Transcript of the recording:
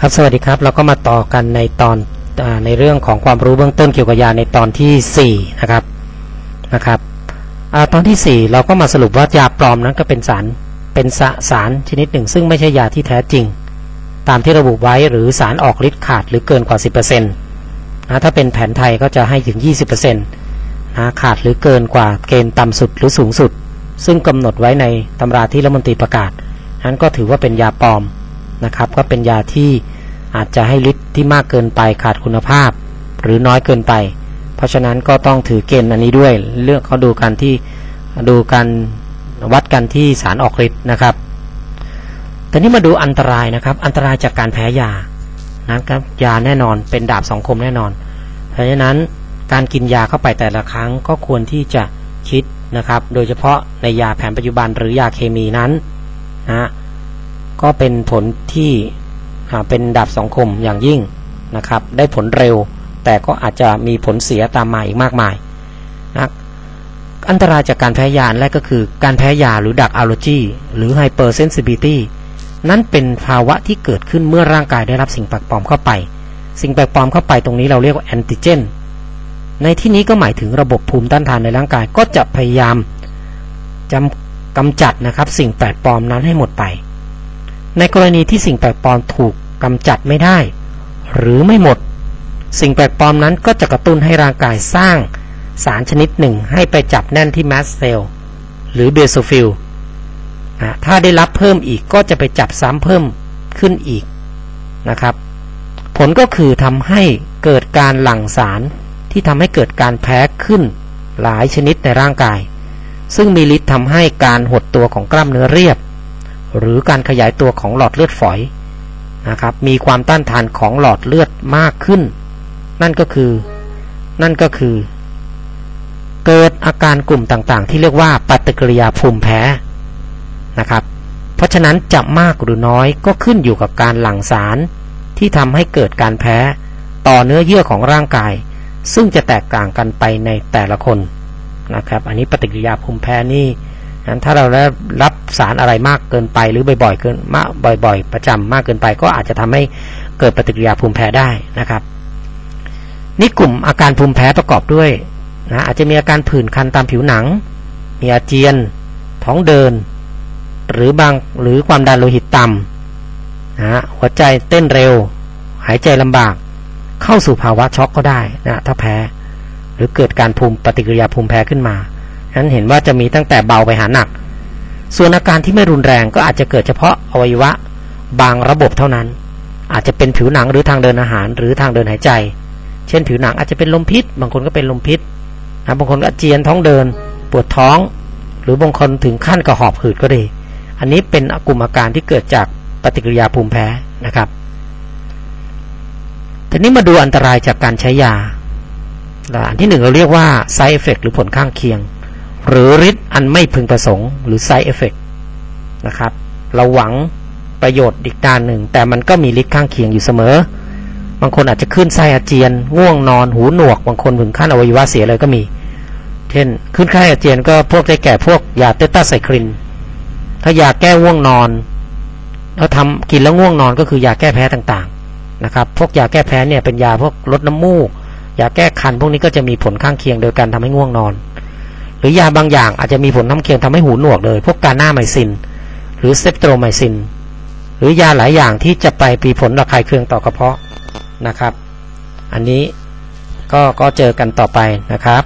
ครับสวัสดีครับเราก็มาต่อกันในตอนอในเรื่องของความรู้เบื้องต้นเกี่ยวกับยาในตอนที่4นะครับนะครับอตอนที่ 4 เราก็มาสรุปว่ายาปลอมนั้นก็เป็นสารเป็นสสารชนิดหนึ่ง ซึ่งไม่ใช่ยาที่แท้จริง ตามที่ระบุไว้หรือสารออกฤทธิ์ขาดหรือเกินกว่า 10%นะถ้าเป็นแผนไทยก็จะให้ถึง 20%นะขาดหรือเกินกว่าเกณฑ์ต่ำสุดหรือสูงสุด ซึ่งกำหนดไว้ในตำราที่รัฐมนตรีประกาศนั้นก็ถือว่าเป็นยาปลอม นะครับ ก็เป็นยาที่อาจจะให้ฤทธิ์ที่มากเกินไปขาดคุณภาพ หรือน้อยเกินไป เพราะฉะนั้นก็ต้องถือเกณฑ์อันนี้ด้วย เลือกเขาดูกันที่ดูกันวัดกันที่สารออกฤทธิ์นะครับแต่นี้มาดูอันตรายนะครับ อันตรายจากการแพ้ยานะครับยาแน่นอนเป็นดาบสองคมแน่นอน เพราะฉะนั้นการกินยาเข้าไปแต่ละครั้งก็ควรที่จะคิดนะครับ โดยเฉพาะในยาแผนปัจจุบันหรือยาเคมีนั้นนะ ก็เป็นผลที่เป็นดาบสองคมอย่างยิ่งนะครับ ได้ผลเร็ว แต่ก็อาจจะมีผลเสียตามมาอีกมากมายนะอันตรายจากการแพ้ยาแรกก็คือ การแพ้ยาหรือดักอัลเลอร์จีหรือไฮเปอร์เซนซิบิตี้นั่นเป็นภาวะที่เกิดขึ้นเมื่อร่างกายได้รับสิ่งแปลกปลอมเข้าไป สิ่งแปลกปลอมเข้าไปตรงนี้เราเรียกว่าแอนติเจน ในที่นี้ก็หมายถึงระบบภูมิต้านทานในร่างกายก็จะพยายามจำกำจัดนะครับสิ่งแปลกปลอมนั้นให้หมดไป ในกรณีที่สิ่งแปลกปลอมถูกกำจัดไม่ได้ หรือไม่หมด สิ่งแปลกปลอมนั้นก็จะกระตุ้นให้ร่างกายสร้างสารชนิดหนึ่งให้ไปจับแน่นที่แมสเซลหรือเบโซฟิลถ้าได้รับเพิ่มอีกก็จะไปจับซ้ำเพิ่มขึ้นอีกนะครับ ผลก็คือทำให้เกิดการหลั่งสารที่ทำให้เกิดการแพ้ขึ้นหลายชนิดในร่างกาย ซึ่งมีฤทธิ์ทำให้การหดตัวของกล้ามเนื้อเรียบ หรือการขยายตัวของหลอดเลือดฝอยนะครับ มีความต้านทานของหลอดเลือดมากขึ้น นั่นก็คือ นั่นก็คือ เกิดอาการกลุ่มต่างๆ ที่เรียกว่าปฏิกิริยาภูมิแพ้นะครับ เพราะฉะนั้นจะมากหรือน้อยก็ขึ้นอยู่กับการหลั่งสารที่ทำให้เกิดการแพ้ต่อเนื้อเยื่อของร่างกาย ซึ่งจะแตกต่างกันไปในแต่ละคนนะครับ อันนี้ปฏิกิริยาภูมิแพ้นี่ นั้นถ้าเราได้รับสารอะไรมากเกินไป หรือบ่อยๆเกินมากบ่อย ๆ ประจำมากเกินไป ก็อาจจะทำให้เกิดปฏิกิริยาภูมิแพ้ได้นะครับ นี่กลุ่มอาการภูมิแพ้ประกอบด้วยนะอาจจะมีอาการผื่นคันตามผิวหนัง มีอาเจียน ท้องเดิน หรือบางหรือความดันโลหิตต่ำนะหัวใจเต้นเร็ว หายใจลำบาก เข้าสู่ภาวะช็อกก็ได้นะถ้าแพ้ หรือเกิดการภูมิปฏิกิริยาภูมิแพ้ขึ้นมา นั้นเห็นว่าจะมีตั้งแต่เบาไปหาหนัก ส่วนอาการที่ไม่รุนแรงก็อาจจะเกิดเฉพาะอวัยวะ บางระบบเท่านั้น อาจจะเป็นผิวหนังหรือทางเดินอาหารหรือทางเดินหายใจ เช่นผิวหนังอาจจะเป็นลมพิษ บางคนก็เป็นลมพิษนะบางคนก็เจียนท้องเดิน ปวดท้อง หรือบางคนถึงขั้นกระหอบหืดก็ดี อันนี้เป็นกลุ่มอาการที่เกิดจากปฏิกิริยาภูมิแพ้นะครับทีนี้มาดูอันตรายจากการใช้ยาอันที่หนึ่งเราเรียกว่า side effect หรือผลข้างเคียง หรือฤทธิ์อันไม่พึงประสงค์หรือ side effect นะครับ เราหวังประโยชน์อีกด้านหนึ่ง แต่มันก็มีฤทธิ์ข้างเคียงอยู่เสมอ บางคนอาจจะขึ้นไส้อาเจียน ง่วงนอนหูหนวก บางคนถึงขั้นอวัยวะเสียเลยก็มี เช่น ขึ้นไข้อาเจียนก็พวกได้แก่พวกยาเตต้าไซคลิน ถ้ายาแก้ง่วงนอนแล้วทำกินแล้วง่วงนอนก็คือยาแก้แพ้ต่างๆนะครับพวกยาแก้แพ้เนี่ยเป็นยาพวกลดน้ำมูกยาแก้คันพวกนี้ก็จะมีผลข้างเคียงโดยการทำให้ง่วงนอน รือยาบางอย่างอาจจะมีผลน้ำเคียงทำให้หูหนวกเลย พวกกาหน้าไมซิน หรือเซปโตรไมซิน หรือยาหลายอย่างที่จะไปปีผลระคายเคืองต่อกระเพาะนะครับ อันนี้ก็ก็เจอกันต่อไปนะครับ